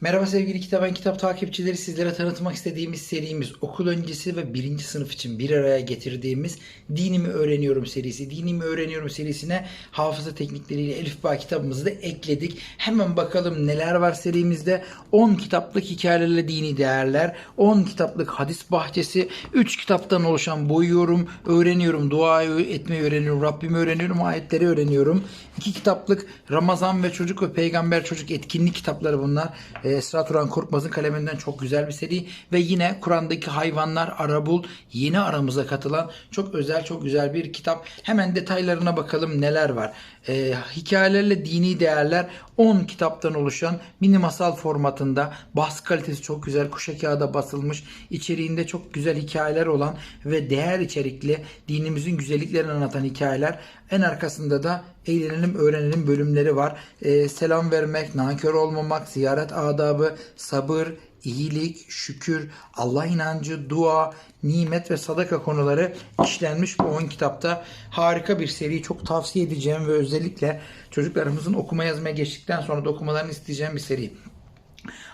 Merhaba sevgili Kitaben Kitap takipçileri sizlere tanıtmak istediğimiz serimiz okul öncesi ve birinci sınıf için bir araya getirdiğimiz Dinimi Öğreniyorum serisi. Dinimi Öğreniyorum serisine hafıza teknikleriyle Elif Bağ kitabımızı da ekledik. Hemen bakalım neler var serimizde. 10 kitaplık hikayelerle dini değerler, 10 kitaplık hadis bahçesi, 3 kitaptan oluşan boyuyorum, öğreniyorum, dua etmeyi öğreniyorum, Rabbimi öğreniyorum, ayetleri öğreniyorum. 2 kitaplık Ramazan ve Çocuk ve Peygamber Çocuk etkinlik kitapları bunlar. Ee, Esra Turan Korkmaz'ın kaleminden çok güzel bir seri ve yine Kur'an'daki hayvanlar Arabul yeni aramıza katılan çok özel çok güzel bir kitap. Hemen detaylarına bakalım neler var. Ee, hikayelerle dini değerler 10 kitaptan oluşan mini masal formatında baskı kalitesi çok güzel kuşa kağıda basılmış içeriğinde çok güzel hikayeler olan ve değer içerikli dinimizin güzelliklerini anlatan hikayeler en arkasında da eğlenelim öğrenelim bölümleri var. Ee, selam vermek, nankör olmamak, ziyaret adabı, sabır, iyilik, şükür, Allah inancı, dua, nimet ve sadaka konuları işlenmiş bu 10 kitapta. Harika bir seri. Çok tavsiye edeceğim ve özellikle çocuklarımızın okuma yazmaya geçtikten sonra da okumalarını isteyeceğim bir seri.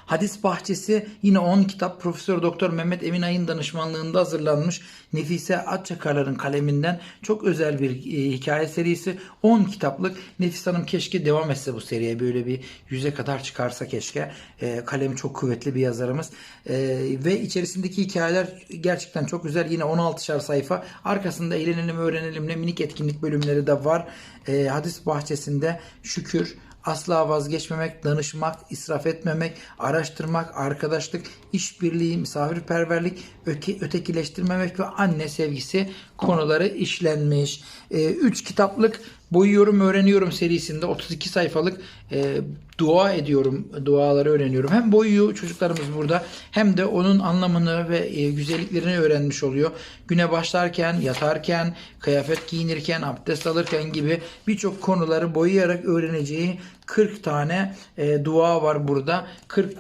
Hadis Bahçesi yine 10 kitap Profesör Doktor Mehmet Emin Ay'ın danışmanlığında hazırlanmış Nefise Atçakarlar'ın kaleminden çok özel bir e, hikaye serisi. 10 kitaplık. Nefis Hanım keşke devam etse bu seriye. Böyle bir yüze kadar çıkarsa keşke. E, kalemi çok kuvvetli bir yazarımız. E, ve içerisindeki hikayeler gerçekten çok güzel. Yine 16'şar sayfa. Arkasında eğlenelim öğrenelimle minik etkinlik bölümleri de var. E, Hadis Bahçesi'nde şükür, asla vazgeçmemek, danışmak, israf etmemek, araştırmak, arkadaşlık, işbirliği, misafirperverlik, öte, ötekileştirmemek ve anne sevgisi konuları işlenmiş. 3 ee, kitaplık Boyuyorum Öğreniyorum serisinde 32 sayfalık e, dua ediyorum, duaları öğreniyorum. Hem boyuyor çocuklarımız burada hem de onun anlamını ve e, güzelliklerini öğrenmiş oluyor. Güne başlarken, yatarken, kıyafet giyinirken, abdest alırken gibi birçok konuları boyayarak öğreneceği 40 tane e, dua var burada. 40 e,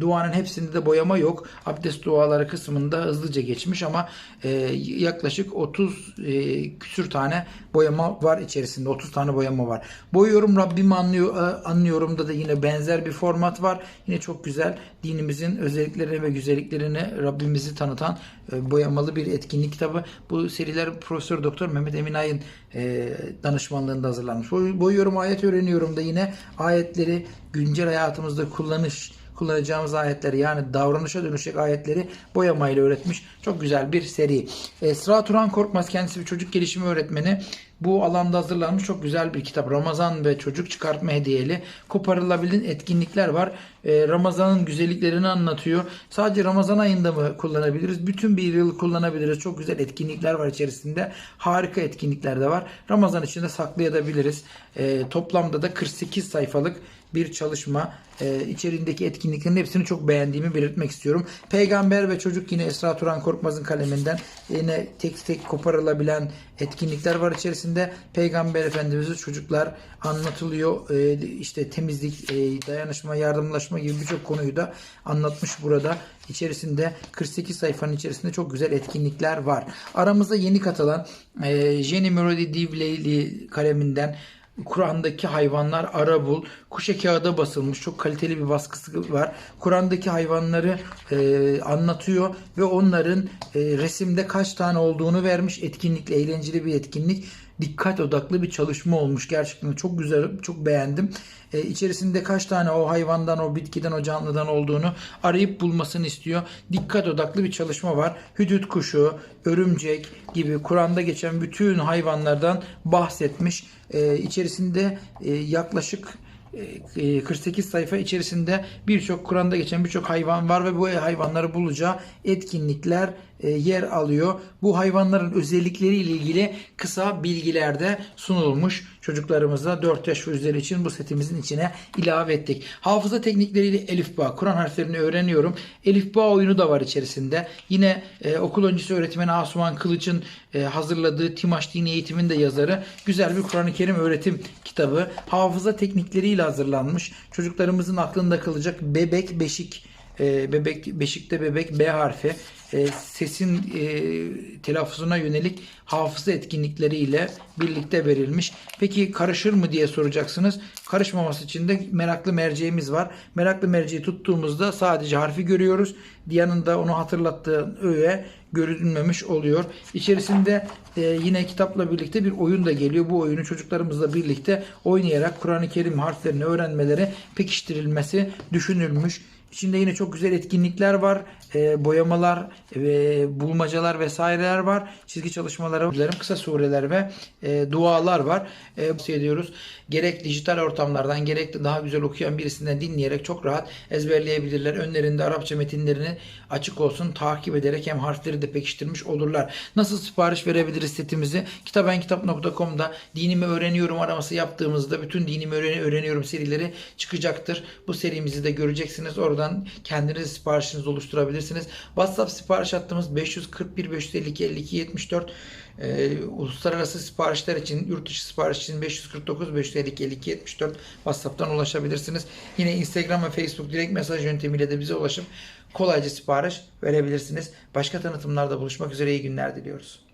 duanın hepsinde de boyama yok. Abdest duaları kısmında hızlıca geçmiş ama e, yaklaşık 30 e, küsür tane boyama var içerisinde. 30 tane boyama var. Boyuyorum Rabbimi anlıyor, e, anlıyorum da da yine benzer bir format var. Yine çok güzel dinimizin özelliklerini ve güzelliklerini Rabbimizi tanıtan e, boyamalı bir etkinlik kitabı. Bu seriler Profesör Doktor Mehmet Emin Ay'ın e, danışmanlığında hazırlanmış. Boyuyorum ayet öğreniyorum da yine ayetleri güncel hayatımızda kullanış kullanacağımız ayetleri yani davranışa dönüşecek ayetleri boyamayla öğretmiş. Çok güzel bir seri. Esra Turan Korkmaz kendisi bir çocuk gelişimi öğretmeni. Bu alanda hazırlanmış çok güzel bir kitap. Ramazan ve çocuk çıkartma hediyeli. Koparılabilen etkinlikler var. Ee, Ramazan'ın güzelliklerini anlatıyor. Sadece Ramazan ayında mı kullanabiliriz? Bütün bir yıl kullanabiliriz. Çok güzel etkinlikler var içerisinde. Harika etkinlikler de var. Ramazan içinde saklayabiliriz. Ee, toplamda da 48 sayfalık bir çalışma. Ee, içerindeki etkinliklerin hepsini çok beğendiğimi belirtmek istiyorum. Peygamber ve çocuk yine Esra Turan Korkmaz'ın kaleminden yine tek tek koparılabilen etkinlikler var içerisinde. Peygamber Efendimiz'e çocuklar anlatılıyor. Ee, işte temizlik, e, dayanışma, yardımlaşma gibi birçok konuyu da anlatmış burada. İçerisinde 48 sayfanın içerisinde çok güzel etkinlikler var. Aramızda yeni katılan e, Jenny Melody Divley'li kaleminden Kur'an'daki hayvanlar Arabul, kuşa kağıda basılmış çok kaliteli bir baskısı var. Kur'an'daki hayvanları e, anlatıyor ve onların e, resimde kaç tane olduğunu vermiş. Etkinlikle eğlenceli bir etkinlik. Dikkat odaklı bir çalışma olmuş. Gerçekten çok güzel, çok beğendim. E, içerisinde kaç tane o hayvandan, o bitkiden, o canlıdan olduğunu arayıp bulmasını istiyor. Dikkat odaklı bir çalışma var. Hüdüt kuşu, örümcek gibi Kur'an'da geçen bütün hayvanlardan bahsetmiş. E, içerisinde e, yaklaşık 48 e, sayfa içerisinde birçok Kur'an'da geçen birçok hayvan var ve bu hayvanları bulacağı etkinlikler e, yer alıyor. Bu hayvanların özellikleriyle ilgili kısa bilgiler de sunulmuş. Çocuklarımıza 4 yaş ve üzeri için bu setimizin içine ilave ettik. Hafıza teknikleriyle Elif Bağ, Kur'an harflerini öğreniyorum. Elif Bağ oyunu da var içerisinde. Yine e, okul öncesi öğretmeni Asuman Kılıç'ın e, hazırladığı Timaş Dini Eğitim'in de yazarı. Güzel bir Kur'an-ı Kerim öğretim kitabı. Hafıza teknikleriyle hazırlanmış. Çocuklarımızın aklında kalacak bebek beşik e, bebek beşikte bebek B harfi e, sesin e, telaffuzuna yönelik hafıza etkinlikleriyle birlikte verilmiş. Peki karışır mı diye soracaksınız. Karışmaması için de meraklı merceğimiz var. Meraklı merceği tuttuğumuzda sadece harfi görüyoruz. Yanında onu hatırlattığı öğe görünmemiş oluyor. İçerisinde e, yine kitapla birlikte bir oyun da geliyor. Bu oyunu çocuklarımızla birlikte oynayarak Kur'an-ı Kerim harflerini öğrenmeleri pekiştirilmesi düşünülmüş. İçinde yine çok güzel etkinlikler var. E, boyamalar ve bulmacalar vesaireler var. Çizgi çalışmaları, kısa sureler ve e, dualar var. E, ediyoruz. Gerek dijital ortamlardan gerek de daha güzel okuyan birisinden dinleyerek çok rahat ezberleyebilirler. Önlerinde Arapça metinlerini açık olsun takip ederek hem harfleri de pekiştirmiş olurlar. Nasıl sipariş verebiliriz setimizi? kitabenkitap.com'da dinimi öğreniyorum araması yaptığımızda bütün dinimi öğren- öğreniyorum serileri çıkacaktır. Bu serimizi de göreceksiniz. Oradan kendiniz siparişinizi oluşturabilirsiniz. WhatsApp sipariş hattımız 541 552 52 74 ee, uluslararası siparişler için, yurt dışı sipariş için 549 552 52 74 WhatsApp'tan ulaşabilirsiniz. Yine Instagram ve Facebook direkt mesaj yöntemiyle de bize ulaşıp kolayca sipariş verebilirsiniz. Başka tanıtımlarda buluşmak üzere iyi günler diliyoruz.